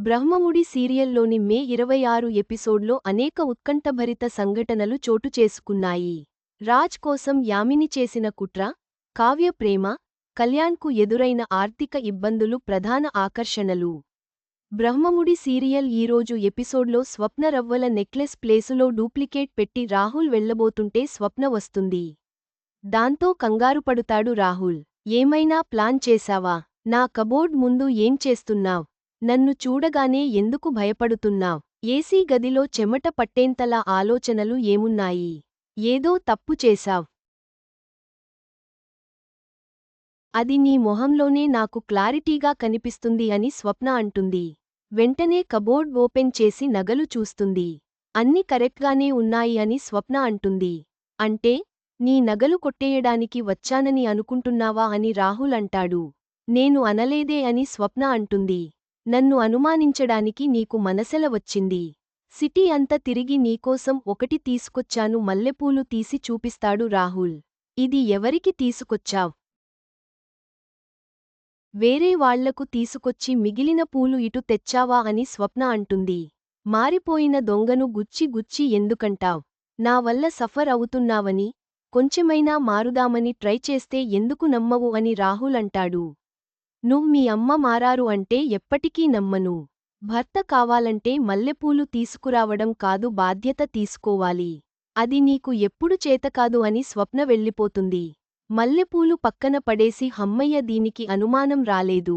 బ్రహ్మముడి సీరియల్లోని మే ఇరవై ఆరు ఎపిసోడ్లో అనేక ఉత్కంఠభరిత సంఘటనలు చోటు చేసుకున్నాయి. రాజ్ కోసం యామిని చేసిన కుట్ర కావ్య ప్రేమ కళ్యాణ్కు ఎదురైన ఆర్థిక ఇబ్బందులు ప్రధాన ఆకర్షణలు. బ్రహ్మముడి సీరియల్ ఈరోజు ఎపిసోడ్లో స్వప్న రవ్వల నెక్లెస్ ప్లేసులో డూప్లికేట్ పెట్టి రాహుల్ వెళ్ళబోతుంటే స్వప్న వస్తుంది. దాంతో కంగారుపడుతాడు రాహుల్. ఏమైనా ప్లాన్ చేశావా? నా కబోర్డ్ ముందు ఏం చేస్తున్నావ్? నన్ను చూడగానే ఎందుకు భయపడుతున్నావ్? ఏసీ గదిలో చెమట పట్టేంతలా ఆలోచనలు ఏమున్నాయి? ఏదో తప్పు చేశావ్. అది నీ మొహంలోనే నాకు క్లారిటీగా కనిపిస్తుంది అని స్వప్న అంటుంది. వెంటనే కబోర్డ్ ఓపెన్ చేసి నగలు చూస్తుంది. అన్ని కరెక్ట్గానే ఉన్నాయి అని స్వప్న అంటుంది. అంటే నీ నగలు కొట్టేయడానికి వచ్చానని అనుకుంటున్నావా అని రాహుల్ అంటాడు. నేను అనలేదే అని స్వప్న అంటుంది. నన్ను అనుమానించడానికి నీకు మనసెల వచ్చింది. సిటీ అంత తిరిగి నీకోసం ఒకటి తీసుకొచ్చాను మల్లెపూలు తీసి చూపిస్తాడు రాహుల్. ఇది ఎవరికి తీసుకొచ్చావ్? వేరే వాళ్ళకు తీసుకొచ్చి మిగిలిన పూలు ఇటు తెచ్చావా అని స్వప్న అంటుంది. మారిపోయిన దొంగను గుచ్చి గుచ్చి ఎందుకంటావ్? నా వల్ల సఫర్ అవుతున్నావని కొంచెమైనా మారుదామని ట్రై చేస్తే ఎందుకు నమ్మవు అని రాహుల్ అంటాడు. నువ్ మీ అమ్మ మారారు అంటే ఎప్పటికీ నమ్మను. భర్త కావాలంటే మల్లెపూలు తీసుకురావడం కాదు బాధ్యత తీసుకోవాలి. అది నీకు ఎప్పుడు చేతకాదు అని స్వప్న వెళ్ళిపోతుంది. మల్లెపూలు పక్కన పడేసి హమ్మయ్య దీనికి అనుమానం రాలేదు.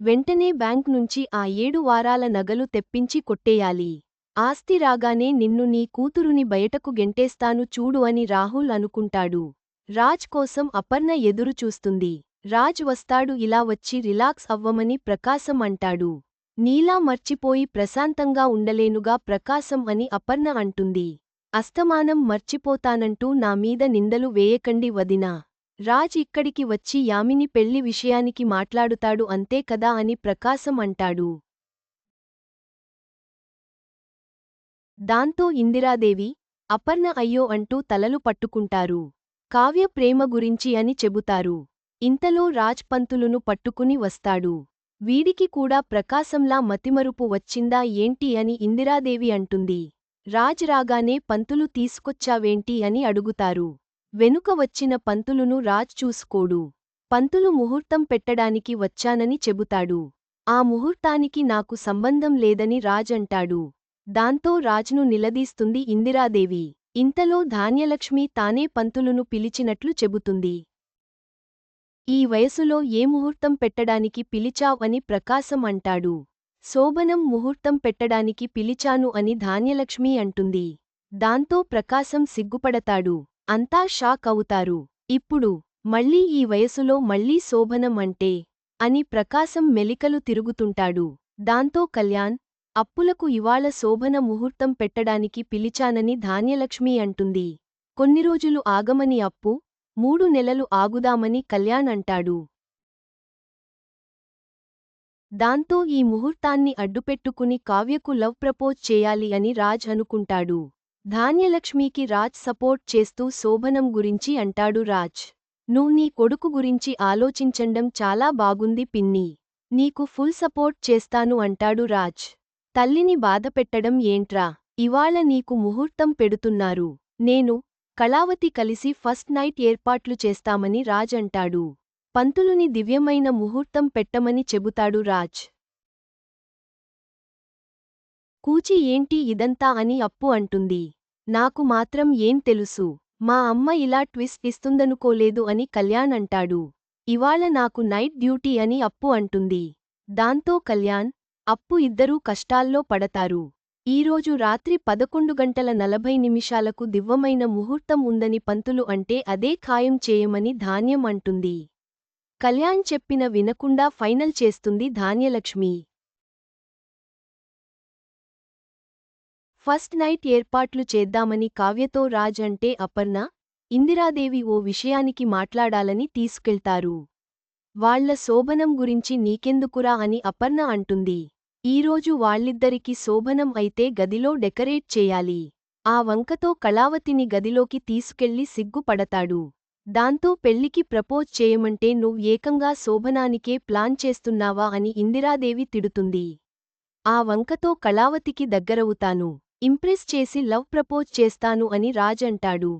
వెంటనే బ్యాంక్ నుంచి ఆ ఏడు వారాల నగలు తెప్పించి కొట్టేయాలి. ఆస్తి రాగానే నిన్ను నీ కూతురుని బయటకు గెంటేస్తాను చూడు అని రాహుల్ అనుకుంటాడు. రాజ్ కోసం అపర్ణ ఎదురుచూస్తుంది. రాజ్ వస్తాడు ఇలా వచ్చి రిలాక్స్ అవ్వమని ప్రకాశం అంటాడు. నీలా మర్చిపోయి ప్రశాంతంగా ఉండలేనుగా ప్రకాశం అని అపర్ణ అంటుంది. అస్తమానం మర్చిపోతానంటూ నా మీద నిందలు వేయకండి వదినా. రాజ్ ఇక్కడికి వచ్చి యామిని పెళ్ళి విషయానికి మాట్లాడుతాడు అంతే కదా అని ప్రకాశం అంటాడు. దాంతో ఇందిరాదేవి అపర్ణ అయ్యో అంటూ తలలు పట్టుకుంటారు. కావ్య ప్రేమ గురించి అని చెబుతారు. ఇంతలో రాజ్ పంతులును పట్టుకుని వస్తాడు. వీడికి కూడా ప్రకాశంలా మతిమరుపు వచ్చిందా ఏంటి అని ఇందిరాదేవి అంటుంది. రాజ్ రాగానే పంతులు తీసుకొచ్చావేంటి అని అడుగుతారు. వెనుక వచ్చిన పంతులును రాజ్ చూసుకోడు. పంతులు ముహూర్తం పెట్టడానికి వచ్చానని చెబుతాడు. ఆ ముహూర్తానికి నాకు సంబంధం లేదని రాజ్ అంటాడు. దాంతో రాజ్ను నిలదీస్తుంది ఇందిరాదేవి. ఇంతలో ధాన్యలక్ష్మి తానే పంతులును పిలిచినట్లు చెబుతుంది. ఈ వయసులో ఏ ముహూర్తం పెట్టడానికి పిలిచావ్ అని ప్రకాశం అంటాడు. శోభనం ముహూర్తం పెట్టడానికి పిలిచాను అని ధాన్యలక్ష్మి అంటుంది. దాంతో ప్రకాశం సిగ్గుపడతాడు. అంతా షాక్ అవుతారు. ఇప్పుడు మళ్ళీ ఈ వయసులో మళ్ళీ శోభనం అంటే? అని ప్రకాశం మెలికలు తిరుగుతుంటాడు. దాంతో కళ్యాణ్ అప్పులకు ఇవాళ శోభన ముహూర్తం పెట్టడానికి పిలిచానని ధాన్యలక్ష్మి అంటుంది. కొన్ని రోజులు ఆగమని అప్పు మూడు నెలలు ఆగుదామని కళ్యాణ్ అంటాడు. దాంతో ఈ ముహూర్తాన్ని అడ్డుపెట్టుకుని కావ్యకు లవ్ ప్రపోజ్ చేయాలి అని రాజ్ అనుకుంటాడు. ధాన్యలక్ష్మికి రాజ్ సపోర్ట్ చేస్తూ శోభనం గురించి అంటాడు రాజ్. నువ్వు నీ కొడుకు గురించి ఆలోచించండం చాలా బాగుంది పిన్ని. నీకు ఫుల్ సపోర్ట్ చేస్తాను అంటాడు రాజ్. తల్లిని బాధపెట్టడం ఏంట్రా? ఇవాళ నీకు ముహూర్తం పెడుతున్నారు. నేను కళావతి కలిసి ఫస్ట్ నైట్ ఏర్పాట్లు చేస్తామని రాజ్ అంటాడు. పంతులుని దివ్యమైన ముహూర్తం పెట్టమని చెబుతాడు రాజ్. కూచి ఏంటి ఇదంతా అని అప్పు అంటుంది. నాకు మాత్రం ఏం తెలుసు. మా అమ్మ ఇలా ట్విస్ట్ ఇస్తుందనుకోలేదు అని కళ్యాణ్ అంటాడు. ఇవాళ నాకు నైట్ డ్యూటీ అని అప్పు అంటుంది. దాంతో కళ్యాణ్ అప్పు ఇద్దరూ కష్టాల్లో పడతారు. ఈరోజు రాత్రి పదకొండు గంటల నలభై నిమిషాలకు దివ్వమైన ముహూర్తం ఉందని పంతులు అంటే అదే ఖాయం చేయమని ధాన్యం అంటుంది. కళ్యాణ్ చెప్పిన వినకుండా ఫైనల్ చేస్తుంది ధాన్యలక్ష్మి. ఫస్ట్ నైట్ ఏర్పాట్లు చేద్దామని కావ్యతో రాజ్ అంటే అపర్ణ ఇందిరాదేవి ఓ విషయానికి మాట్లాడాలని తీసుకెళ్తారు. వాళ్ళ శోభనం గురించి నీకెందుకురా అని అపర్ణ అంటుంది. ఈరోజు వాళ్ళిద్దరికి శోభనం అయితే గదిలో డెకరేట్ చేయాలి. ఆ వంకతో కళావతిని గదిలోకి తీసుకెళ్ళి సిగ్గుపడతాడు. దాంతో పెళ్ళికి ప్రపోజ్ చేయమంటే నువ్వు ఏకంగా శోభనానికే ప్లాన్ చేస్తున్నావా అని ఇందిరాదేవి తిడుతుంది. ఆ వంకతో కళావతికి దగ్గరవుతాను. ఇంప్రెస్ చేసి లవ్ ప్రపోజ్ చేస్తాను అని రాజ్ అంటాడు.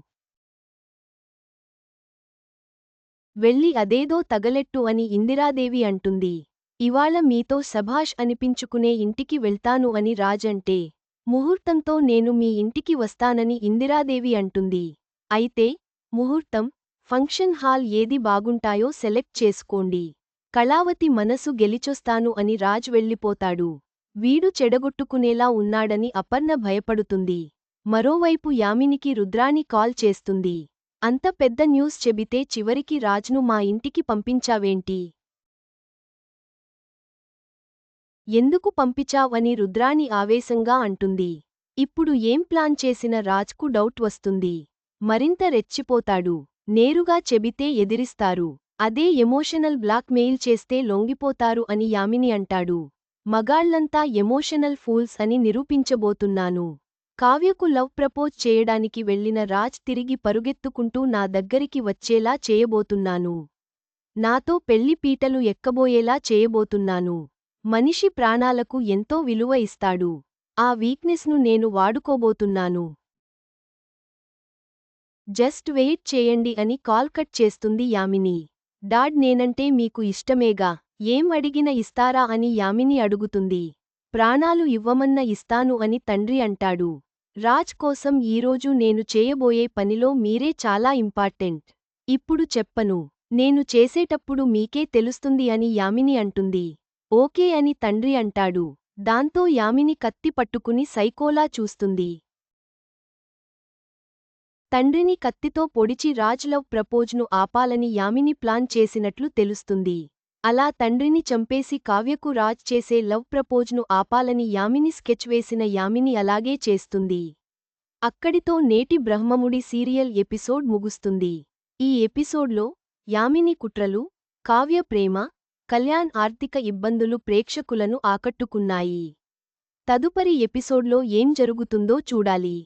వెళ్ళి అదేదో తగలెట్టు అని ఇందిరాదేవి అంటుంది. ఇవాళ మీతో సభాష్ అనిపించుకునే ఇంటికి వెళ్తాను అని రాజంటే ముహూర్తంతో నేను మీ ఇంటికి వస్తానని ఇందిరాదేవి అంటుంది. అయితే ముహూర్తం ఫంక్షన్ హాల్ ఏది బాగుంటాయో సెలెక్ట్ చేసుకోండి. కళావతి మనసు గెలిచొస్తాను అని రాజ్ వెళ్ళిపోతాడు. వీడు చెడగొట్టుకునేలా ఉన్నాడని అపర్ణ భయపడుతుంది. మరోవైపు యామినికి రుద్రాని కాల్ చేస్తుంది. అంత పెద్ద న్యూస్ చెబితే చివరికి రాజ్ను మా ఇంటికి పంపించావేంటి? ఎందుకు పంపించావని రుద్రాణి ఆవేశంగా అంటుంది. ఇప్పుడు ఏం ప్లాన్ చేసిన రాజ్కు డౌట్ వస్తుంది. మరింత రెచ్చిపోతాడు. నేరుగా చెబితే ఎదిరిస్తారు. అదే ఎమోషనల్ బ్లాక్మెయిల్ చేస్తే లొంగిపోతారు అని యామిని అంటాడు. మగాళ్ళంతా ఎమోషనల్ ఫూల్స్ అని నిరూపించబోతున్నాను. కావ్యకు లవ్ ప్రపోజ్ చేయడానికి వెళ్ళిన రాజ్ తిరిగి పరుగెత్తుకుంటూ నా దగ్గరికి వచ్చేలా చేయబోతున్నాను. నాతో పెళ్ళి పీటలు ఎక్కబోయేలా చేయబోతున్నాను. మనిషి ప్రాణాలకు ఎంతో విలువ ఇస్తాడు. ఆ వీక్నెస్ను నేను వాడుకోబోతున్నాను. జస్ట్ వెయిట్ చేయండి అని కాల్ కట్ చేస్తుంది యామిని. డాడ్ నేనంటే మీకు ఇష్టమేగా? ఏం అడిగిన ఇస్తారా అని యామిని అడుగుతుంది. ప్రాణాలు ఇవ్వమన్న ఇస్తాను అని తండ్రి అంటాడు. రాజ్ కోసం ఈరోజు నేను చేయబోయే పనిలో మీరే చాలా ఇంపార్టెంట్. ఇప్పుడు చెప్పను. నేను చేసేటప్పుడు మీకే తెలుస్తుంది అని యామిని అంటుంది. ఓకే అని తండ్రి అంటాడు. దాంతో యామిని కత్తి పట్టుకుని సైకోలా చూస్తుంది. తండ్రిని కత్తితో పొడిచి రాజ్ లవ్ ప్రపోజ్ను ఆపాలని యామిని ప్లాన్ చేసినట్లు తెలుస్తుంది. అలా తండ్రిని చంపేసి కావ్యకు రాజ్ చేసే లవ్ ప్రపోజ్ను ఆపాలని యామిని స్కెచ్ వేసిన యామిని అలాగే చేస్తుంది. అక్కడితో నేటి బ్రహ్మముడి సీరియల్ ఎపిసోడ్ ముగుస్తుంది. ఈ ఎపిసోడ్లో యామిని కుట్రలు కావ్య ప్రేమ కళ్యాణ్ ఆర్థిక ఇబ్బందులు ప్రేక్షకులను ఆకట్టుకున్నాయి. తదుపరి ఎపిసోడ్లో ఏం జరుగుతుందో చూడాలి.